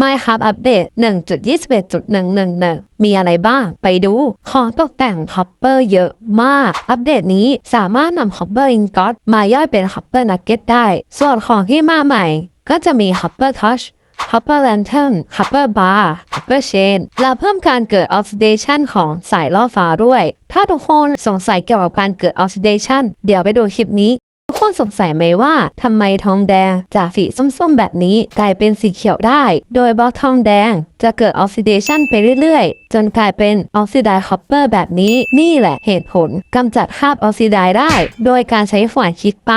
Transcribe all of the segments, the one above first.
Minecraft อัปเดต1.21.111 มีอะไรบ้าง ไปดู ของตกแต่งฮอปเปอร์เยอะมาก อัปเดตนี้สามารถนำฮอปเปอร์อิงกอตมาย่อยเป็นฮอปเปอร์นักเก็ตได้ ส่วนของที่มาใหม่ ก็จะมีฮอปเปอร์ทัช Hopper Lantern Hopper Bar Hopper Chain และเพิ่มการเกิด Oxidation ของสายล่อฟ้าด้วย ถ้าทุกคนสงสัยเกี่ยวกับการเกิด Oxidation เดี๋ยวไปดูคลิปนี้ คนสงสัยไหมว่าทำไมทองแดงจากสีส้มๆแบบนี้กลายเป็นสีเขียวได้ โดยบล็อกทองแดงจะเกิด Oxidation ไปเรื่อยๆ จนกลายเป็น Oxide Copper แบบนี้นี่แหละเหตุผลกำจัดคราบ Oxide ไดได้ โดยการใช้ฝานคิดไป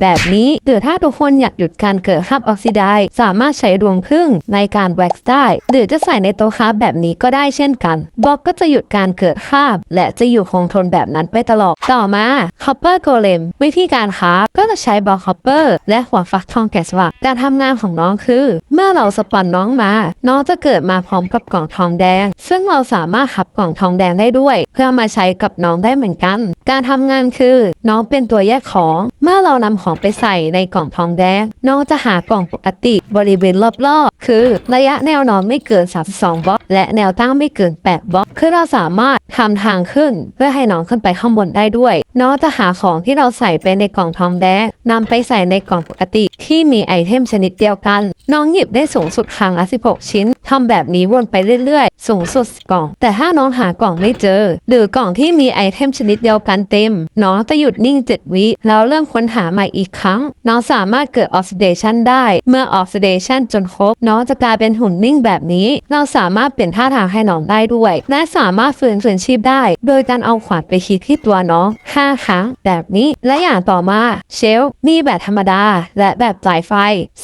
แบบนี้หรือถ้าทุกคนอยากหยุดการเกิดคราบ Oxide สามารถใช้รวงพึ่งในการแว็กซ์ได้ หรือจะใส่ในโต๊ะคราบแบบนี้ก็ได้เช่นกันบล็อกก็จะหยุดการเกิดคราบ และจะอยู่คงทนแบบนั้นไปตลอดต่อมา Copper Golem วิธีการคราบก็จะใช้บล็อก Copper และหัวฟักทองแกะสลักการทำงานของน้องคือ เมื่อเราสปอนน้องมา น้องจะเกิดมาพร้อมกับกล่องทองแดง ซึ่งเราสามารถขับกล่องทองแดงได้ด้วย เพื่อมาใช้กับน้องได้เหมือนกัน การทำงานคือ น้องเป็นตัวแยกของ เมื่อเรานำของไปใส่ในกล่องทองแดง น้องจะหากล่องปกติบริเวณรอบๆ คือ ระยะแนวนอนไม่เกิน 32บล็อก และแนวตั้งไม่เกิน 8บล็อก คือเราสามารถทำทางขึ้น เพื่อให้น้องขึ้นไปข้างบนได้ด้วย น้องจะหาของที่เราใส่ไปในกล่องทองแดงนำไปใส่ในกล่องปกติ ที่มีไอเทมชนิดเดียวกัน น้องหยิบได้สูงสุดครั้งละ16 ชิ้นทำแบบนี้วนไปเรื่อยๆ สูงสุดกล่อง แต่ถ้าน้องหากล่องไม่เจอ หรือกล่องที่มีไอเทมชนิดเดียวกันเต็ม น้องจะหยุดนิ่ง 7 วิแล้วเริ่มค้นหาใหม่อีกครั้ง น้องสามารถเกิด oxidation ได้ เมื่อ oxidation จนครบ น้องจะกลายเป็นหุ่นนิ่งแบบนี้ เราสามารถเปลี่ยนท่าทางให้น้องได้ด้วย และสามารถฟื้นคืนชีพได้ โดยการเอาขวานไปคีดที่ตัวน้อง5ครั้งแบบนี้และอย่างต่อมาเชลมีแบบธรรมดา และแบบจ่ายไฟ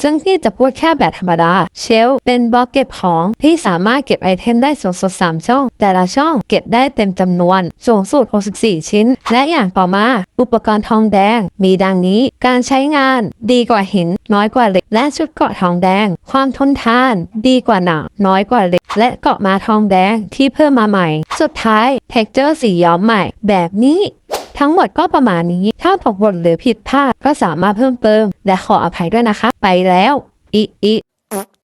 ซึ่งที่จะพูดแค่แบบธรรมดา เชลเป็นบล็อกเก็บของที่สามารถเก็บไอเทมได้สูงสุด3ช่อง แต่ละช่องเก็บได้เต็มจำนวน สูงสุด 64 ชิ้น และอย่างต่อมา อุปกรณ์ทองแดง มีดังนี้ การใช้งานดีกว่าหิน น้อยกว่าเหล็ก และชุดเกราะทองแดง ความทนทาน ดีกว่าหนังน้อยกว่าเหล็ก และเกาะมาทองแดงที่เพิ่มมาใหม่ สุดท้ายเท็กเจอร์สีย้อมใหม่ แบบนี้ ทั้งหมดก็ประมาณนี้ ถ้าตกบทหรือผิดพลาดก็สามารถเพิ่มเติม และขออภัยด้วยนะคะ ไปแล้ว อิอิ